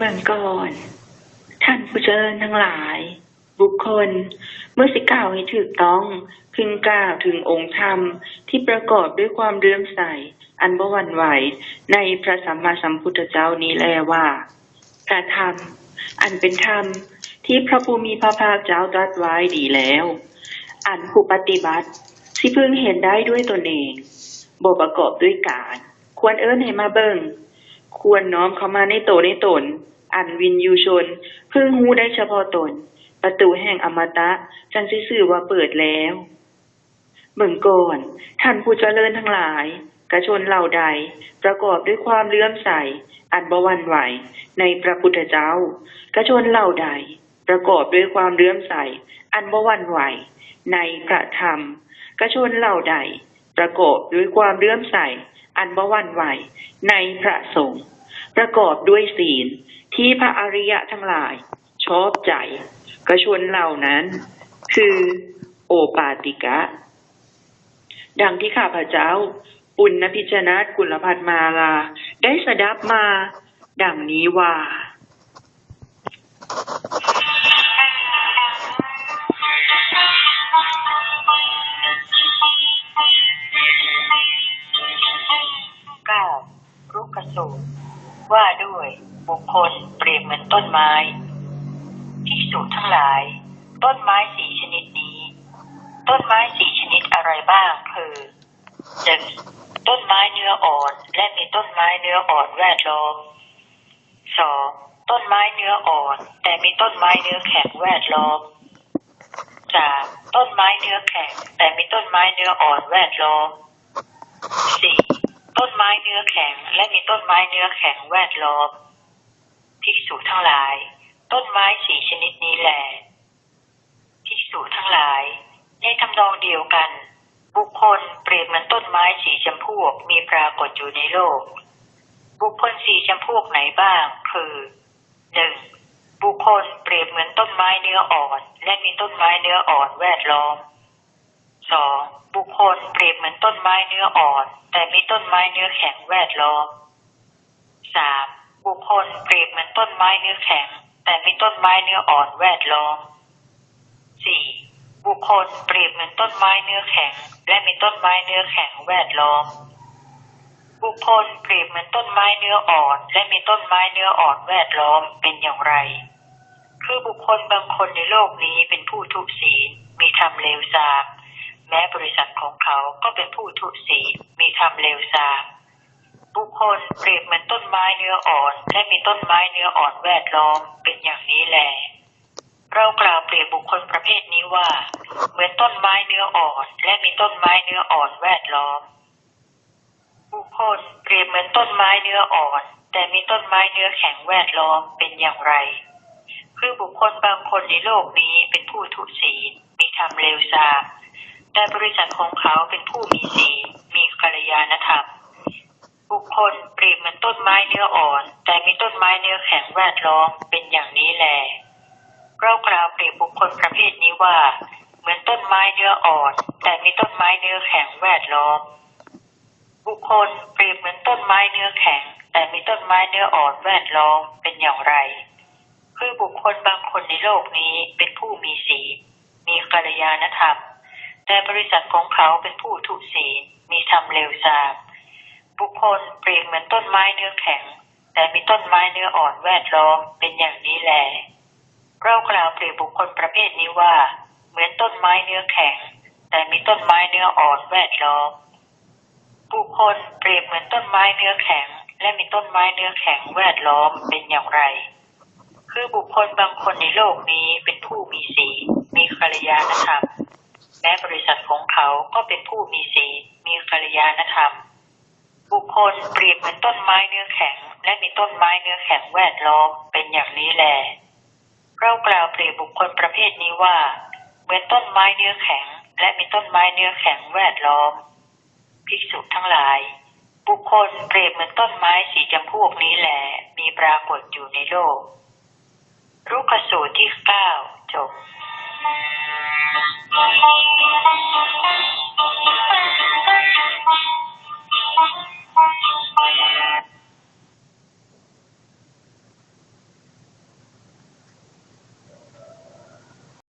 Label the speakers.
Speaker 1: เบื้องก่อน ท่านผู้เจริญทั้งหลาย บุคคล เมื่อสิกล่าวให้ถูกต้อง พึงกล่าวถึงองค์ธรรมที่ประกอบด้วยความเลื่อมใส อันบหวันไหวในพระสัมมาสัมพุทธเจ้านี้แลว่าพระธรรม อันเป็นธรรมที่พระภูมิพระภาคเจ้าตรัสไว้ดีแล้ว อันผู้ปฏิบัติที่พึงเห็นได้ด้วยตนเองบ่ประกอบด้วยการ ควรเอิ้นให้มาเบิ่งควรน้อมเข้ามาในโตในตน อันวินยูชน พึ่งหูได้เฉพาะตน ประตูแห่งอมตะจังสิสื่อว่าเปิดแล้วเบิ่งก่อนท่านผู้เจริญทั้งหลาย กระชนเหล่าใด ประกอบด้วยความเลื่อมใส อันบวันไหว ในพระพุทธเจ้า กระชนเหล่าใด ประกอบด้วยความเลื่อมใส อันบวันไหว ในพระธรรม กระชนเหล่าใด ประกอบด้วยความเลื่อมใส อันบวันไหว ในพระสงฆ์ ประกอบด้วยศีลที่พระอริยะทั้งหลาย ชอบใจกระชนเหล่านั้น คือโอปาติกะ ดังที่ข้าพเจ้า ปุณณพิจนาตกุลพัฒมาลา ได้สดับมา ดังนี้ว่า
Speaker 2: ก้ารุกขสูตร บุคคลเปรียบเหมือนต้นไม้ภิกษุทั้งหลาย ต้นไม้สี่ชนิดนี้ ต้นไม้สี่ชนิดอะไรบ้างคือหนึ่งต้นไม้เนื้ออ่อนและมีต้นไม้เนื้ออ่อนแวดล้อมสองต้นไม้เนื้ออ่อน แต่มีต้นไม้เนื้อแข็งแวดล้อมสามต้นไม้เนื้อแข็ง แต่มีต้นไม้เนื้ออ่อนแวดล้อมสี่ต้นไม้เนื้อแข็ง และมีต้นไม้เนื้อแข็งแวดล้อม งหลาย ต้นไม้สี่ชนิดนี้แหละภิกษุทั้งหลาย ในทำนองเดียวกัน บุคคลเปรียบเหมือนต้นไม้สีชมพูมีปรากฏอยู่ในโลก บุคคลสีชมพูไหนบ้าง คือหนึ่งบุคคลเปรียบเหมือนต้นไม้เนื้ออ่อน และมีต้นไม้เนื้ออ่อนแวดล้อมสองบุคคลเปรียบเหมือนต้นไม้เนื้ออ่อน แต่มีต้นไม้เนื้อแข็งแวดล้อมสาม บุคคลเปรียบเหมือนต้นไม้เนื้อแข็ง แต่มีต้นไม้เนื้ออ่อนแวดล้อมสี่บุคคลเปรียบเหมือนต้นไม้เนื้อแข็ง และมีต้นไม้เนื้อแข็งแวดล้อม บุคคลเปรียบเหมือนต้นไม้เนื้ออ่อน และมีต้นไม้เนื้ออ่อนแวดล้อมเป็นอย่างไร คือบุคคลบางคนในโลกนี้เป็นผู้ทุศีลมีธรรมเลวทรามแม้บริษัทของเขาก็เป็นผู้ทุศีลมีธรรมเลวทราม บุคคลเปรียบเหมือนต้นไม้เนื้ออ่อนและมีต้นไม้เนื้ออ่อนแวดล้อมเป็นอย่างนี้แหละเรากล่าวเปรียบบุคคลประเภทนี้ว่า เหมือนต้นไม้เนื้ออ่อน และมีต้นไม้เนื้ออ่อนแวดล้อม บุคคลเปรียบเหมือนต้นไม้เนื้ออ่อน แต่มีต้นไม้เนื้อแข็งแวดล้อมเป็นอย่างไร คือบุคคลบางคนในโลกนี้เป็นผู้ทุศีลมีธรรมเลวทรามแต่บริษัทของเขาเป็นผู้มีศีลมีกัลยาณธรรม บุคคลเปรียบเหมือนต้นไม้เนื้ออ่อน แต่มีต้นไม้เนื้อแข็งแวดล้อมเป็นอย่างนี้แหละเรากล่าวเปรียบบุคคลประเภทนี้ว่า เหมือนต้นไม้เนื้ออ่อน แต่มีต้นไม้เนื้อแข็งแวดล้อม บุคคลเปรียบเหมือนต้นไม้เนื้อแข็ง แต่มีต้นไม้เนื้ออ่อนแวดล้อมเป็นอย่างไร คือบุคคลบางคนในโลกนี้เป็นผู้มีศีลมีกัลยาณธรรม แต่บริษัทของเขาเป็นผู้ทุศีลมีธรรมเลวทราม บุคคลเปรียบเหมือนต้นไม้เนื้อแข็ง แต่มีต้นไม้เนื้ออ่อนแวดล้อมเป็นอย่างนี้แหละเรากล่าวเปรียบบุคคลประเภทนี้ว่า เหมือนต้นไม้เนื้อแข็ง แต่มีต้นไม้เนื้ออ่อนแวดล้อมบุคคลเปรียบเหมือนต้นไม้เนื้อแข็ง และมีต้นไม้เนื้อแข็งแวดล้อมเป็นอย่างไร คือบุคคลบางคนในโลกนี้เป็นผู้มีศีมีกัลยาณธรรมแม้บริษัทของเขาก็เป็นผู้มีศีมีกัลยาณธรรม คคลเปรียบเหมือนต้นไม้เนื้อแข็ง และมีต้นไม้เนื้อแข็งแวดล้อมเป็นอย่างนี้แหละเรากล่าวเปรียบบุคคลประเภทนี้ว่า เหมือนต้นไม้เนื้อแข็ง และมีต้นไม้เนื้อแข็งแวดล้อม ภิกษุทั้งหลาย บุคคลเปรียบเหมือนต้นไม้สีจำพวกนี้แหละมีปรากฏอยู่ในโลก รุกสูตรที่เก้าจบ
Speaker 3: Thank you.